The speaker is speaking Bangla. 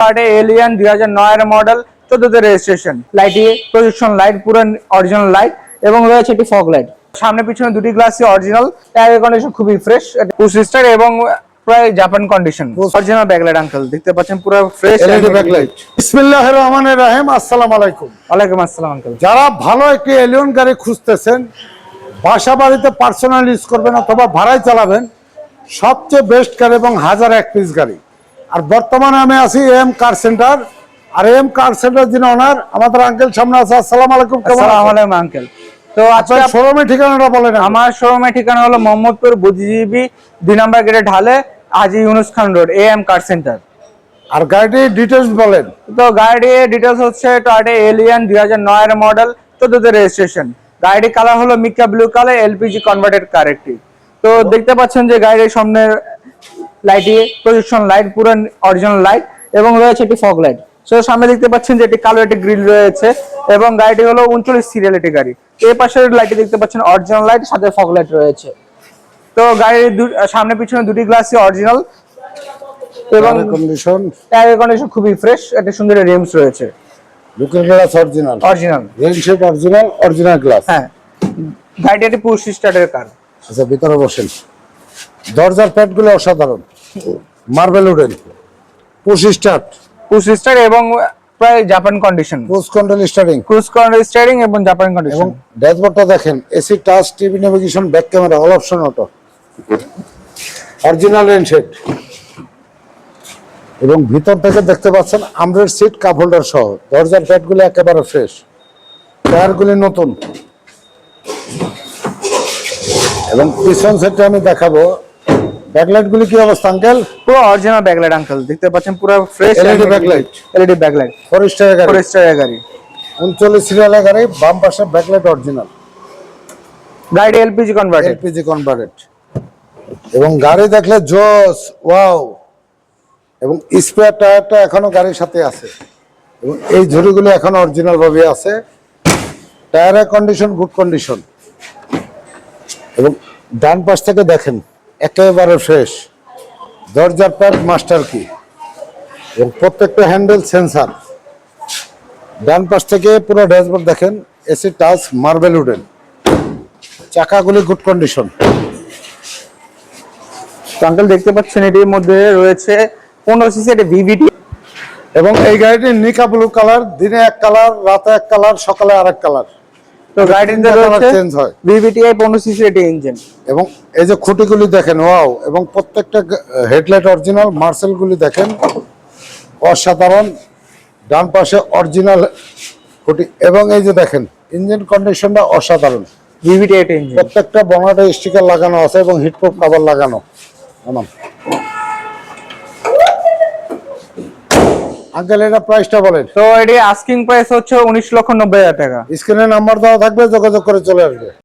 পার্টে এলিয়ান দুই হাজার নয়ের মডেল চোদ্দতে রেজিস্ট্রেশন লাইটে প্রজেকশন লাইট পুরো অরিজিনাল লাইট এবং রয়েছে একটি ফগ লাইট সামনে পিছনে দুটি গ্লাসই অরিজিনাল টায়ার কন্ডিশন খুবই ফ্রেশ টু সিস্টার এবং প্রায় Japan condition original backlight uncle দেখতে পাচ্ছেন পুরো ফ্রেশ এলইডি ব্যাকলাইট বিসমিল্লাহির রহমানির রহিম আসসালামু আলাইকুম। ওয়ালাইকুম আসসালাম আঙ্কেল যারা ভালো একটি এলিয়ন গাড়ি খুঁজতেছেন বাসা বাড়িতে পার্সোনাল ইউজ করবেন অথবা ভাড়ায় চালাবেন সবচেয়ে বেস্ট গাড়ি এবং হাজার এক পিস গাড়ি। আর বর্তমানে আমি আছি এম কার সেন্টার আর এম কার সেন্টার যিনি ওনার আমাদের আঙ্কেল সামনে আছে। আসসালামু আলাইকুম কেমন আলাইকুম আঙ্কেল তো আপনার শোরুমের ঠিকানাটা বলেন আমার শোরুমের ঠিকানা হলো মোহাম্মদপুর বুদ্ধিজীবী দুই নম্বর গেটে ঢালে আজি Yunus Khan road A M car centre. আর গাড়িটির ডিটেলস বলেন। তো গাড়ির ডিটেলস হচ্ছে টয়টা এলিয়ান দুই হাজার নয়ের মডেল চোদ্দতে রেজিস্ট্রেশন গাড়ির কালার হলো mica blue colour LPG converted car একটি। তো দেখতে পাচ্ছেন যে গাড়ির সামনের লাইটে প্রজেকশন লাইট পুরো অরিজিনাল লাইট এবং রয়েছে একটি ফগ লাইট সো সামনে দেখতে পাচ্ছেন যে একটি কালো একটি গ্রিল রয়েছে এবং গাড়িটি হলো উনচল্লিশ সিরিয়াল একটি গাড়ি। এই পাশের লাইটে দেখতে পাচ্ছেন অরিজিনাল লাইট সাথে ফগ লাইট রয়েছে। তো গাড়ির সামনে পিছনে দুটি গ্লাসই অরিজিনাল এবং কন্ডিশন টায়ার কন্ডিশন খুবই ফ্রেশ একটা সুন্দর রিমস রয়েছে। লুকের glass original original rail shape original original glass হ্যাঁ। গাড়িটি একটি পুশ স্টার্টের কার আচ্ছা ভিতরে বসেন। দরজার প্যাডগুলো অসাধারণ। Marble wooden push start push start এবং প্রায় Japan condition cruise control steering cruise control steering এবং জাপান এবং কন্ডিশন ড্যাশবোর্ডটা দেখেন AC touch TV navigation back camera all option auto original rain shade এবং ভিতর থেকে দেখতে পাচ্ছেন আমরের সিট কাপ হোল্ডার সহ। দরজার প্যাডগুলো একেবারে ফ্রেশ টায়ারগুলি নতুন। এবং পিছন সেটটা আমি দেখাবো। ব্যাকলাইটগুলি কি অবস্থা আঙ্কেল পুরো অরিজিনাল ব্যাকলাইট আঙ্কেল দেখতে পাচ্ছেন পুরো fresh LED backlight। LED backlight four স্টারের গাড়ি। ফোর স্টারের গাড়ি। উনচল্লিশ সিরিয়ালের গাড়ি বাম পাশে ব্যাকলাইট অরিজিনাল গাড়িটা এলপিজি কনভার্টেড এলপিজি কনভার্টেড এবং গাড়ি দেখলে জোস ওয়াও এবং স্পেয়ার টায়ারটা এখনও গাড়ির সাথে আছে। এবং এই ঝুড়িগুলো এখনও অরিজিনাল ভাবে আছে। টায়ারের কন্ডিশন গুড কন্ডিশন এবং ডান পাশ থেকে দেখেন একেবারে ফ্রেশ। দরজার প্যাড মাস্টার কি? এবং প্রত্যেকটা হ্যান্ডেল সেন্সার। ডান পাশ থেকে পুরো ড্যাশবোর্ড দেখেন এসি টাচ মার্বেল উডেন। চাকাগুলি গুড কন্ডিশন। আঙ্কেল দেখতে পাচ্ছেন এটির মধ্যে রয়েছে পনেরো সিসি একটা ভিভিটি। এবং এই গাড়িটির নিকা ব্লু কালার দিনে এক কালার রাতে এক কালার সকালে আরেক কালার। তো colour রয়েছে হয়। ভিভিটিআই পনেরো সিসি একটি ইঞ্জিন এবং এই যে খুঁটিগুলি দেখেন ওয়াও এবং প্রত্যেকটা হেডলাইট অরিজিনাল মার্সেলগুলি দেখেন অসাধারণ ডান পাশে অরিজিনাল খুঁটি এবং এই যে দেখেন ইঞ্জিন কন্ডিশনটা অসাধারণ। একটা ইঞ্জিন প্রত্যেকটা বনাটে স্টিকার লাগানো আছে এবং হিটপ্রুফ কভার লাগানো। আঙ্কেল এটা প্রাইসটা বলেন। তো এটি আস্কিং প্রাইস হচ্ছে উনিশ লক্ষ নব্বই হাজার টাকা। স্ক্রিনে নাম্বার দেওয়া থাকবে যোগাযোগ করে চলে আসবে।